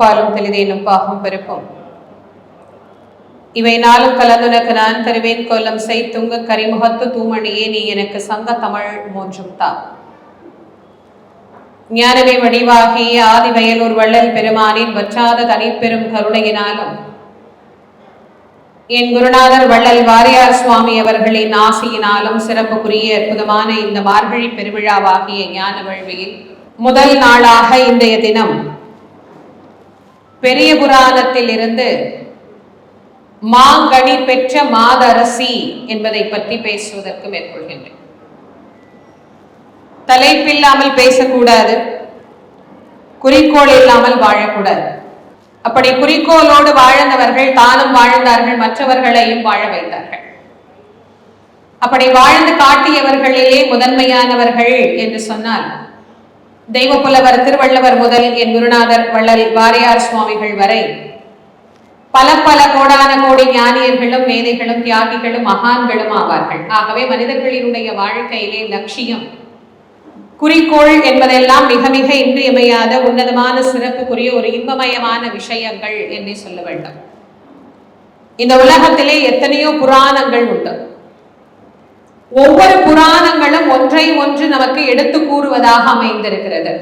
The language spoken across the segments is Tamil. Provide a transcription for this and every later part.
பாலும் தெளிதேனும் பாகம் பெருக்கும் இவை நாளும் கலந்துனக்கு நான் தருவேன். கொல்லம் செய் துங்க கரிமுகத்து தூமணியே நீ எனக்கு சங்க தமிழ் மூன்றும் தா. ஞானமே வடிவாகி ஆதி வயலூர் வள்ளல் பெருமானின் வற்றாத தனிப்பெரும் கருணையினாலும் என் குருநாதர் வள்ளல் வாரியார் சுவாமி அவர்களின் ஆசையினாலும் சிறப்புக்குரிய அற்புதமான இந்த மார்கழி பெருவிழாவாகிய ஞான வேள்வியில் முதல் நாளாக இன்றைய தினம் பெரிய புராணத்தில் இருந்து மாங்கனி பெற்ற மாதரசி என்பதை பற்றி பேசுவதற்கு மேற்கொள்கின்றேன். தலைப்பில்லாமல் பேசக்கூடாது. குறிக்கோள் இல்லாமல் வாழக்கூடாது. அப்படி குறிக்கோளோடு வாழ்ந்தவர்கள் தானும் வாழ்ந்தார்கள் மற்றவர்களையும் வாழ வைத்தார்கள். அப்படி வாழ்ந்து காட்டியவர்களிலே முதன்மையானவர்கள் என்று சொன்னால் தெய்வப்புலவர் திருவள்ளுவர் முதல் என் குருநாதர் வள்ளல் வாரியார் சுவாமிகள் வரை. பல பல கோடான கோடி ஞானியர்களும் மேதைகளும் தியாகிகளும் மகான்களும் ஆவார்கள். ஆகவே மனிதர்களினுடைய வாழ்க்கையிலே லட்சியம் குறிக்கோள் என்பதெல்லாம் மிக மிக இன்றியமையாத உன்னதமான சிறப்புக்குரிய ஒரு இன்பமயமான விஷயங்கள் என்னை சொல்ல வேண்டும். இந்த உலகத்திலே எத்தனையோ புராணங்கள் உண்டு. ஒவ்வொரு புராணங்களும் ஒன்றை ஒன்று நமக்கு எடுத்து கூறுவதாக அமைந்திருக்கிறது.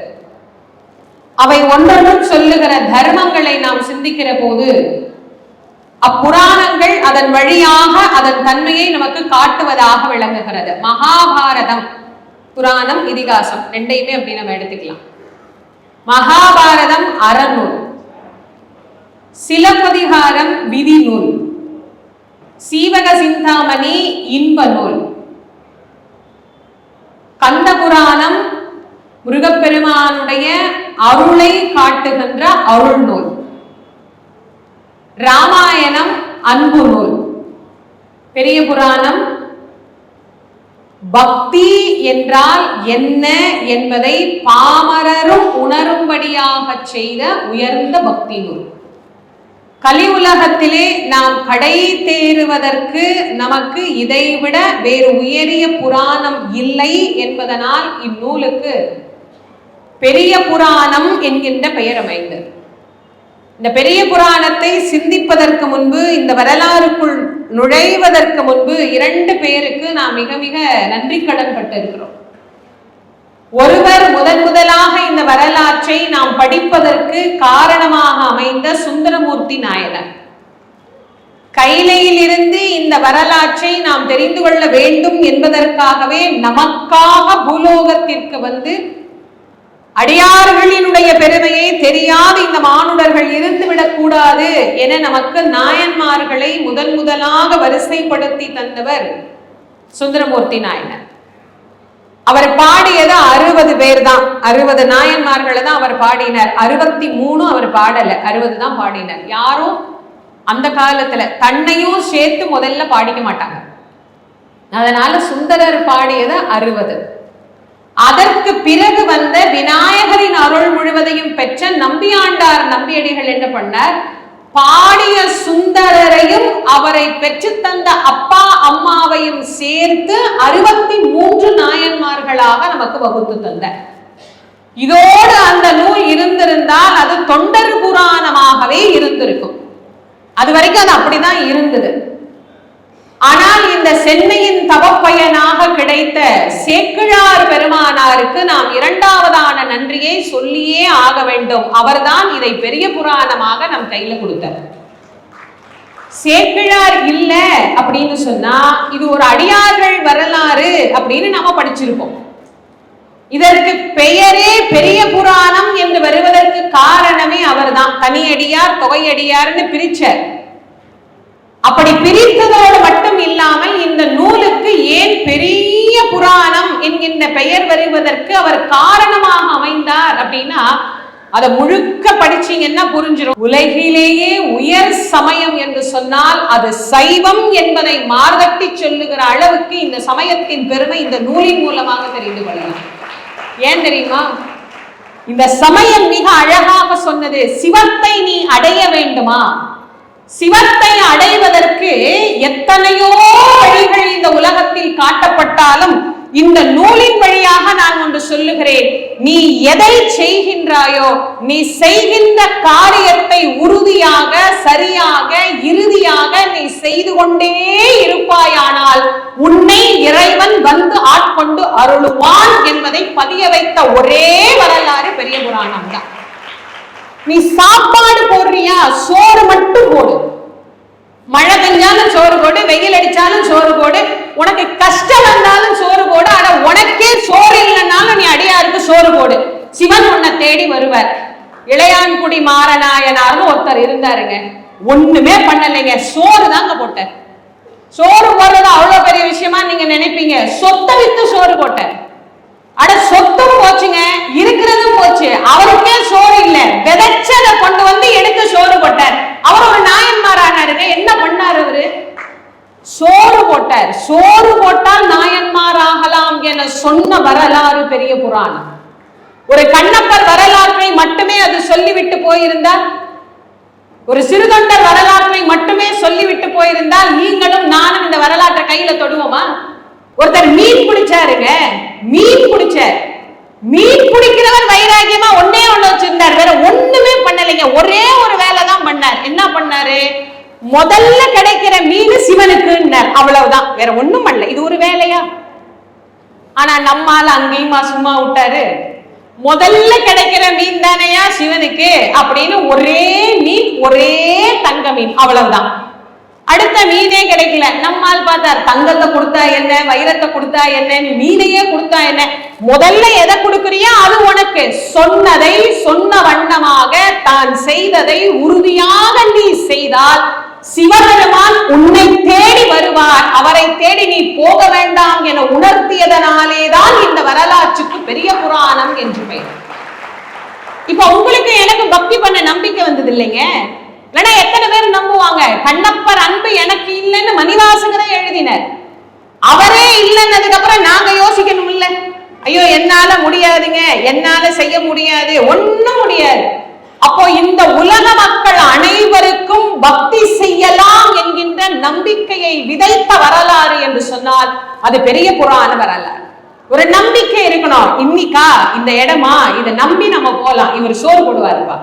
அவை ஒன்றொன்றும் சொல்லுகிற தர்மங்களை நாம் சிந்திக்கிற போது அப்புராணங்கள் அதன் வழியாக அதன் தன்மையை நமக்கு காட்டுவதாக விளங்குகிறது. மகாபாரதம் புராணம் இதிகாசம் ரெண்டையுமே அப்படி நம்ம எடுத்துக்கலாம். மகாபாரதம் அறநூல் சிலப்பதிகாரம் விதி நூல் சீவக சிந்தாமணி இன்ப நூல் கந்த புராணம் முருகப்பெருமானுடைய அருளை காட்டுகின்ற அருள் நூல். ராமாயணம் அன்பு நூல். பெரிய புராணம் பக்தி என்றால் என்ன என்பதை பாமரரும் உணரும்படியாக செய்த உயர்ந்த பக்தி நூல். கலி உலகத்திலே நாம் கடை தேறுவதற்கு நமக்கு இதைவிட வேறு உயரிய புராணம் இல்லை என்பதனால் இந்நூலுக்கு பெரிய புராணம் என்கின்ற பெயர் அமைந்தது. இந்த பெரிய புராணத்தை சிந்திப்பதற்கு முன்பு இந்த வரலாறுக்குள் நுழைவதற்கு முன்பு இரண்டு பேருக்கு நாம் மிக மிக நன்றி கடன் பட்டிருக்கிறோம். ஒருவர் முதன் முதலாக இந்த வரலாற்றை நாம் படிப்பதற்கு காரணமாக அமைந்த சுந்தரமூர்த்தி நாயனர் கைலையிலிருந்து இந்த வரலாற்றை நாம் தெரிந்து கொள்ள வேண்டும் என்பதற்காகவே நமக்காக பூலோகத்திற்கு வந்து அடியார்களினுடைய பெருமையை தெரியாத இந்த மானுடர்கள் இருந்துவிடக் கூடாது என நமக்கு நாயன்மார்களை முதன் முதலாக வரிசைப்படுத்தி தந்தவர் சுந்தரமூர்த்தி நாயனர் அவர் பாடியது அறுபது பேர் தான் அறுபது நாயன்மார்களை தான் அவர் பாடினார். அறுபத்தி மூணு அவர் பாடல. அறுபது தான் பாடினார். யாரும் அந்த காலத்துல தன்னையும் சேர்த்து முதல்ல பாடிக்க மாட்டாங்க. அதனால சுந்தரர் பாடியது அறுபது. அதற்கு பிறகு வந்த விநாயகரின் அருள் முழுவதையும் பெற்ற நம்பியாண்டார் நம்பியடிகள் என்ன பண்ணார்? பாடிய சுந்தரரையும் அவரை பெற்று தந்த அப்பா அம்மாவையும் சேர்த்து அறுபத்தி மூன்று நாயன்மார்களாக நமக்கு வகுத்து தந்த இதோடு அந்த நூல் இருந்திருந்தால் அது தொண்டர் புராணமாகவே இருந்திருக்கும். அது வரைக்கும் அது அப்படிதான் இருந்தது. ஆனால் இந்த சென்னையின் தவப்பயனாக கிடைத்த சேக்கிழார் பெருமானாருக்கு நாம் இரண்டாவதான நன்றியை சொல்லியே ஆக வேண்டும். அவர்தான் இதை பெரிய புராணமாக நம் கையில கொடுத்தார். சேக்கிழார் இல்ல அப்படின்னு சொன்னா இது ஒரு அடியார்கள் வரலாறு அப்படின்னு நாம படிச்சிருப்போம். இதற்கு பெயரே பெரிய புராணம் என்று வருவதற்கு காரணமே அவர்தான். தனியடியார் தொகையடியார்னு பிரிச்சர். அப்படி பிரித்ததோடு மட்டும் இல்லாமல் இந்த நூலுக்கு ஏன் பெரிய புராணம் என்கின்ற பெயர் வருவதற்கு அவர் காரணமாக அமைந்தார் அப்படின்னா அதை முழுக்க படிச்சீங்கன்னா புரிஞ்சிடும் உலகிலேயே உயர் சமயம் என்று சொன்னால் அது சைவம் என்பதை மார்கட்டி சொல்லுகிற அளவுக்கு இந்த சமயத்தின் பெருமை இந்த நூலின் மூலமாக தெரிந்து கொள்ளலாம். ஏன் தெரியுமா? இந்த சமயம் மிக அழகாக சொன்னது சிவத்தை நீ அடைய வேண்டுமா? சிவத்தை அடைவதற்கு எத்தனையோ வழிகள் இந்த உலகத்தில் காட்டப்பட்டாலும் இந்த நூலின் வழியாக நான் ஒன்று சொல்லுகிறேன். நீ எதை செய்கின்றாயோ நீ செய்கின்ற காரியத்தை உறுதியாக சரியாக இறுதியாக நீ செய்து கொண்டே இருப்பாயானால் உன்னை இறைவன் வந்து ஆட்கொண்டு அருளுவான் என்பதை பதிய வைத்த ஒரே வரலாறு பெரிய புராணம் தான். நீ சாப்பாடு போடுறியா? சோறு மட்டும் போடு. மழை பெஞ்சாலும் சோறு போடு வெயில் அடிச்சாலும் சோறு போடு உனக்கு கஷ்டம் வந்தாலும் சோறு போடு ஆனா உனக்கே சோறு இல்லைன்னாலும் நீ அடியாருக்கு சோறு போடு. சிவன் உன்னை தேடி வருவார். இளையான்குடி மாறநாயனார்னு ஒருத்தர் இருந்தாருங்க. ஒண்ணுமே பண்ணலைங்க. சோறு தாங்க போட்டார். சோறு போடுறது அவ்வளவு பெரிய விஷயமா நீங்க நினைப்பீங்க. சொத்தை வித்து சோறு போட்டார். அட சொத்தும் போச்சுங்க. இருக்கிறதும் போச்சு. அவருக்கே சோறு இல்ல. விதைச்சதை கொண்டு வந்து எடுத்து சோறு போட்டார். அவர் ஒரு நாயன்மாரானாருங்க. என்ன பண்ணாரு அவரு? சோறு போட்டார். சோறு போட்டால் நாயன்மார் ஆகலாம் என சொன்ன வரலாறு பெரிய புராணம். ஒரு கண்ணப்பர் வரலாற்றை மட்டுமே அது சொல்லிவிட்டு போயிருந்தார். ஒரு சிறுதொண்டர் வரலாற்றை மட்டுமே சொல்லிவிட்டு போயிருந்தால் நீங்களும் நானும் இந்த வரலாற்றை கையில தொடுவோமா? ஒருத்தர் மீன் பிடிச்சாருங்க. மீன் பிடிச்சார். மீன் பிடிக்கிறவர் வைராகியமா ஒன்னே ஒண்ணு வச்சிருந்தார். வேற ஒண்ணுமே பண்ணலைங்க. ஒரே ஒரு வேலை தான் பண்ணார். என்ன பண்ணாரு? முதல்ல கிடைக்கிற மீன் சிவனுக்குன்னார். அவ்வளவுதான். வேற ஒண்ணும் பண்ணல இது ஒரு வேலையா? ஆனா நம்மால அங்கேயுமா சும்மா விட்டாரு? முதல்ல கிடைக்கிற மீன் தானையா சிவனுக்கு? அப்படின்னு ஒரே மீன் ஒரே தங்க மீன். அவ்வளவுதான். அடுத்த மீனே கிடைக்கல. நம்மால் பார்த்தார் தங்கத்தை கொடுத்தா என்ன வைரத்தை கொடுத்தா என்ன மீனையே கொடுத்தா என்ன? முதல்ல எதை கொடுக்குறியோ அது உனக்கு. சொன்னதை சொன்ன வண்ணமாக தான் செய்ததை உறுதியாக நீ செய்தால் சிவபெருமான் உன்னை தேடி வருவார். அவரை தேடி நீ போக வேண்டாம் என உணர்த்தியதனாலே தான் இந்த வரலாற்றுக்கு பெரிய புராணம் என்று பெயர். இப்ப உங்களுக்கு எனக்கு பக்தி பண்ண நம்பிக்கை வந்தது இல்லைங்க இல்லைன்னா எத்தனை பேர் நம்புவாங்க? கண்ணப்பர் அன்பு எனக்கு இல்லைன்னு மணிவாசகரை எழுதினர். அவரே இல்லைன்னதுக்கு அப்புறம் நாங்க யோசிக்கணும் இல்ல ஐயோ என்னால முடியாதுங்க. என்னால செய்ய முடியாது. ஒண்ணும் முடியாது. அப்போ இந்த உலக மக்கள் அனைவருக்கும் பக்தி செய்யலாம் என்கின்ற நம்பிக்கையை விதைத்த வரலாறு என்று சொன்னால் அது பெரிய புறான வரலாறு. ஒரு நம்பிக்கை இருக்கணும். இன்னைக்கா இந்த இடமா? இதை நம்பி நம்ம போலாம். இவர் சோறு போடுவாருப்பா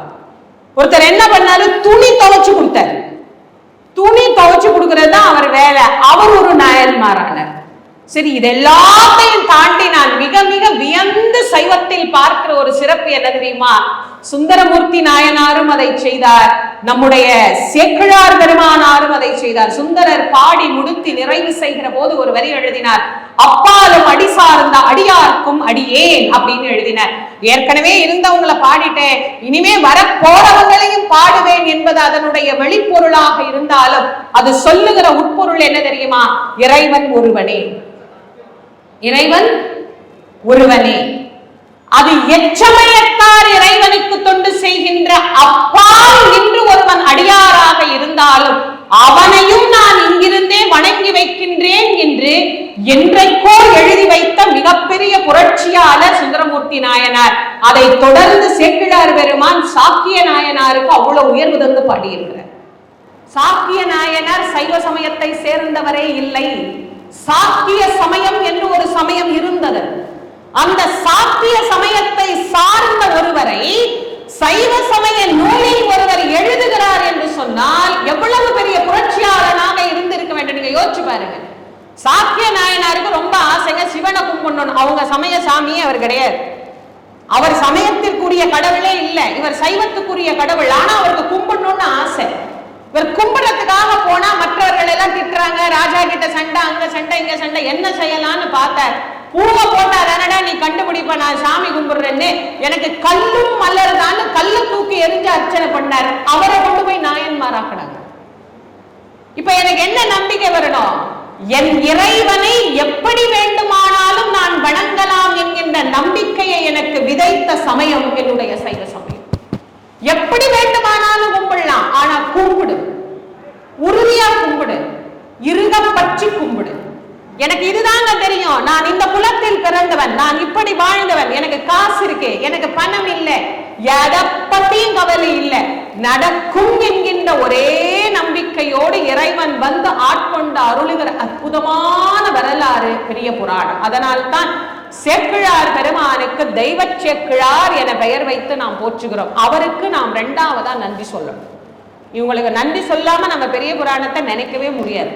ஒருத்தர் என்ன பண்ணாரு? துணி துவைச்சு கொடுத்தாரு. துணி துவைச்சு கொடுக்கறது தான் அவர் வேலை. அவர் ஒரு நாயன்மாரானார். சரி இது எல்லாத்தையும் தாண்டி நான் மிக மிக வியந்து சைவத்தில் பார்க்கிற ஒரு சிறப்பு என்ன தெரியுமா? சுந்தரமூர்த்தி நாயனாரும் அதை செய்தார். நம்முடைய சேக்கிழார் பெருமானாரும் அதை செய்தார். சுந்தரர் பாடி முடித்து நிறைவு செய்கிற போது ஒரு வரி எழுதினார். அப்பாலும் அடி சார்ந்த அடியார்க்கும் அடியேன் அப்படின்னு எழுதினார். ஏற்கனவே இருந்தவங்களை பாடிட்டேன். இனிமே வர போறவங்களையும் பாடுவேன் என்பது அதனுடைய வெளிப்பொருளாக இருந்தாலும் அது சொல்லுகிற உட்பொருள் என்ன தெரியுமா? இறைவன் ஒருவனே. இறைவன் ஒருவனே. அது எச்சமயத்தார் இறைவனுக்கு தொண்டு செய்கின்ற அப்பால் நின்று ஒருவன் அடியாராக இருந்தாலும் அவனையும் நான் இங்கிருந்தே வணங்கி வைக்கின்றேன் என்று என்றைக்கோ எழுதி வைத்த மிகப்பெரிய புரட்சியாளர் சுந்தரமூர்த்தி நாயனார். அதை தொடர்ந்து சேக்கிழார் பெருமான் சாக்கிய நாயனாருக்கு அவ்வளவு உயர்வு தந்து பாடியிருக்கிறார். சாக்கிய நாயனார் சைவ சமயத்தை சேர்ந்தவரே இல்லை. சாக்கிய சமயம் என்று ஒரு சமயம் இருந்தது. அந்த சாக்கிய சமயத்தை சார்ந்த ஒருவரை சைவ சமய நூலில் ஒருவர் எழுதுகிறார் என்று சொன்னால் எவ்வளவு பெரிய புரட்சியாளனாக இருந்திருக்க வேண்டும். நீங்க யோசிச்சு பாருங்க. சாக்கிய நாயனாருக்கு ரொம்ப ஆசைங்க. சிவனை கும்பிடணும் அவங்க சமய சாமியே அவர் கிடையாது. அவர் சமயத்திற்குரிய கடவுளே இல்லை. இவர் சைவத்துக்குரிய கடவுள். ஆனா அவருக்கு கும்பிடணும்னு ஆசை. இவர் கும்பிடறதுக்காக போனா மற்றவர்கள் எல்லாம் திட்டுறாங்க. ராஜா கிட்ட சண்டை அங்க சண்டை இங்க சண்டை என்ன செய்யலாம்னு பார்த்தார். பூவை போட்ட கண்டுபிடிப்ப நான் சாமி கும்பிடுறேன்னு எனக்கு கல்லும் மலர்தான்னு கல்ல தூக்கி எரிஞ்சு அர்ச்சனை பண்ணார். அவரை கொண்டு போய் நாயன்மாராக்கினாங்க. இப்ப எனக்கு என்ன நம்பிக்கை வரணும்? என் இறைவனை எப்படி வேண்டுமானாலும் நான் வணங்கலாம் என்கின்ற நம்பிக்கையை எனக்கு விதைத்த சமயம் என்னுடைய சைவ சமயம். எப்படி வேண்டுமானாலும் கும்பிடலாம். ஆனா கும்பிடு. உறுதியா கும்பிடு. இருக பற்றி கும்பிடு. எனக்கு இதுதாங்க தெரியும். நான் இந்த குலத்தில் பிறந்தவன் நான் இப்படி வாழ்ந்தவன். எனக்கு காசு இருக்கு எனக்கு பணம் இல்லை. எதை பத்தியும் கவலை இல்லை. நடக்கும் என்கின்ற ஒரே நம்பிக்கையோடு இறைவன் வந்து ஆட்கொண்டு அருளுகிற அற்புதமான வரலாறு பெரிய புராணம். அதனால்தான் சேக்கிழார் பெருமானுக்கு தெய்வ சேக்கிழார் என பெயர் வைத்து நாம் போற்றுகிறோம். அவருக்கு நாம் ரெண்டாவதா நன்றி சொல்லணும். இவங்களுக்கு நன்றி சொல்லாம நம்ம பெரிய புராணத்தை நினைக்கவே முடியாது.